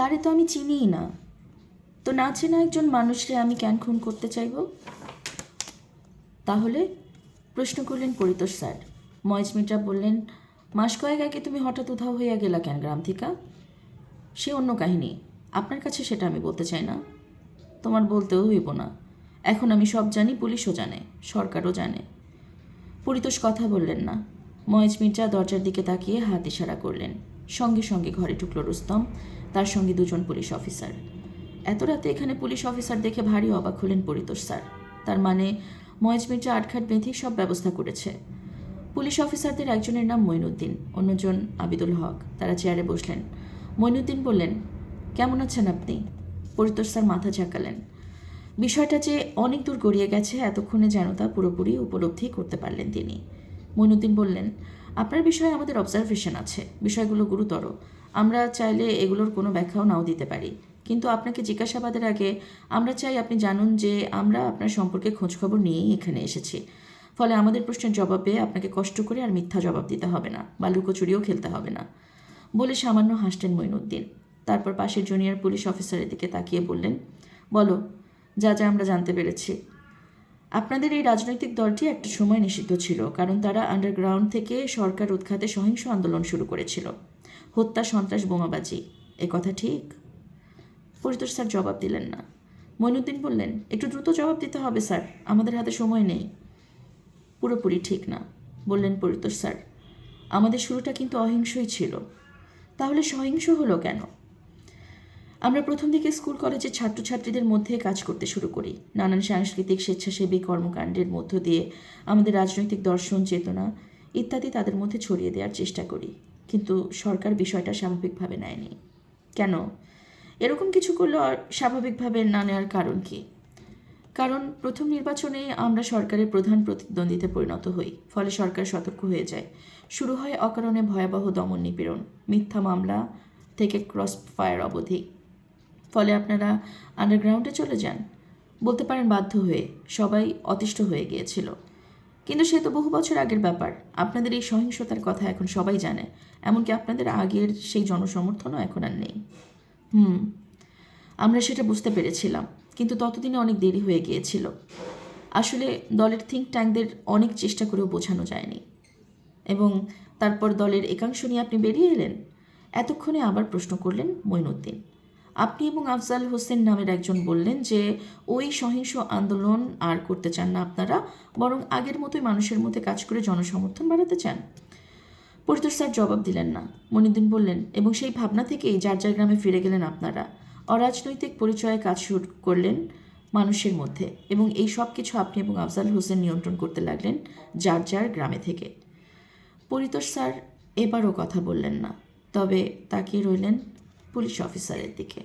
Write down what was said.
তারে তো আমি চিনিই না। তো না চেনা একজন মানুষকে আমি কেন খুন করতে চাইব? তাহলে প্রশ্ন করলেন পরিতোষ স্যার। ময়েজ মির্জা বললেন, মাস কয়েক আগে তুমি হঠাৎ উধাও হইয়া গেলা কেন গ্রাম থেকে? সে অন্য কাহিনী। আপনার কাছে সেটা আমি বলতে চাই না। তোমার বলতেও হইব না। এখন আমি সব জানি, পুলিশও জানে, সরকারও জানে। পরিতোষ কথা বললেন না। ময়েজ মির্জা দরজার দিকে তাকিয়ে হাত ইশারা করলেন। সঙ্গে সঙ্গে ঘরে ঢুকলো রুস্তম। তার সঙ্গে দুজন পুলিশ অফিসার। এত রাতে এখানে পুলিশ অফিসার দেখে ভারী অবাক হলেন পরিতোষ স্যার। তার মানে ময়েজ মির্জা আটঘাট বেঁধেই সব ব্যবস্থা করেছে। পুলিশ অফিসারদের একজনের নাম মইনুদ্দিন, অন্যজন আবিদুল হক। তারা চেয়ারে বসলেন। মইনুদ্দিন বললেন, কেমন আছেন আপনি? পরিতোষ স্যার মাথা ঝাঁকালেন। বিষয়টা যে অনেক দূর গড়িয়ে গেছে, এতক্ষণে যেন তা পুরোপুরি উপলব্ধি করতে পারলেন তিনি। মইনুদ্দিন বললেন, আপনার বিষয়ে আমাদের অবজারভেশন আছে। বিষয়গুলো গুরুতর। আমরা চাইলে এগুলোর কোনো ব্যাখ্যাও নাও দিতে পারি। কিন্তু আপনাকে জিজ্ঞাসাবাদের আগে আমরা চাই আপনি জানুন যে আমরা আপনার সম্পর্কে খোঁজখবর নিয়েই এখানে এসেছি। ফলে আমাদের প্রশ্নের জবাব পেয়ে আপনাকে কষ্ট করে আর মিথ্যা জবাব দিতে হবে না বা লুকোচুরিও খেলতে হবে না। বলে সামান্য হাসলেন মইনুদ্দিন তারপর পাশের জুনিয়র পুলিশ অফিসারের দিকে তাকিয়ে বললেন, বলো, যা যা আমরা জানতে পেরেছি। আপনাদের এই রাজনৈতিক দলটি একটা সময় নিষিদ্ধ ছিল, কারণ তারা আন্ডারগ্রাউন্ড থেকে সরকার উৎখাতে সহিংস আন্দোলন শুরু করেছিল। হত্যা, সন্ত্রাস, বোমাবাজি, এ কথা ঠিক? পরিতোষ স্যার জবাব দিলেন না। মইনুদ্দিন বললেন, একটু দ্রুত জবাব দিতে হবে স্যার, আমাদের হাতে সময় নেই। পুরোপুরি ঠিক না, বললেন পরিতোষ স্যার। আমাদের শুরুটা কিন্তু অহিংসই ছিল। তাহলে সহিংস হলো কেন? আমরা প্রথম দিকে স্কুল কলেজের ছাত্রছাত্রীদের মধ্যে কাজ করতে শুরু করি। নানান সাংস্কৃতিক স্বেচ্ছাসেবী কর্মকাণ্ডের মধ্য দিয়ে আমাদের রাজনৈতিক দর্শন, চেতনা ইত্যাদি তাদের মধ্যে ছড়িয়ে দেওয়ার চেষ্টা করি। কিন্তু সরকার বিষয়টা স্বাভাবিকভাবে নেয়নি। কেন? এরকম কিছু করলে স্বাভাবিকভাবে না নেওয়ার কারণ কি? কারণ প্রথম নির্বাচনে আমরা সরকারের প্রধান প্রতিদ্বন্দ্বিতে পরিণত হই, ফলে সরকার সতর্ক হয়ে যায়। শুরু হয় অকারণে ভয়াবহ দমন নিপীড়ন, মিথ্যা মামলা থেকে ক্রস ফায়ার অবধি। ফলে আপনারা আন্ডারগ্রাউন্ডে চলে যান, বলতে পারেন বাধ্য হয়ে, সবাই অতিষ্ঠ হয়ে গিয়েছিল। কিন্তু সে তো বহু বছর আগের ব্যাপার। আপনাদের এই সহিংসতার কথা এখন সবাই জানে। এমনকি আপনাদের আগের সেই জনসমর্থনও এখন আর নেই। হুম, আমরা সেটা বুঝতে পেরেছিলাম, কিন্তু ততদিনে অনেক দেরি হয়ে গিয়েছিল। আসলে দলের থিঙ্ক ট্যাঙ্কদের অনেক চেষ্টা করেও বোঝানো যায়নি। এবং তারপর দলের একাংশ নিয়ে আপনি বেরিয়ে এলেন? এতক্ষণে আবার প্রশ্ন করলেন মঈনুদ্দিন আপনি এবং আফজাল হোসেন নামের একজন বললেন যে, ওই সহিংস আন্দোলন আর করতে চান না আপনারা, বরং আগের মতোই মানুষের মধ্যে কাজ করে জনসমর্থন বাড়াতে চান। পরিতোষ স্যার জবাব দিলেন না। মনিদ্দিন বললেন, এবং সেই ভাবনা থেকেই যার যার গ্রামে ফিরে গেলেন আপনারা। অরাজনৈতিক পরিচয়ে কাজ শুরু করলেন মানুষের মধ্যে, এবং এই সব কিছু আপনি এবং আফজাল হোসেন নিয়ন্ত্রণ করতে লাগলেন যার যার গ্রামে থেকে। পরিতোষ স্যার এবারও কথা বললেন না, তবে তাকিয়ে রইলেন পুলিশ অফিসারের দিকে।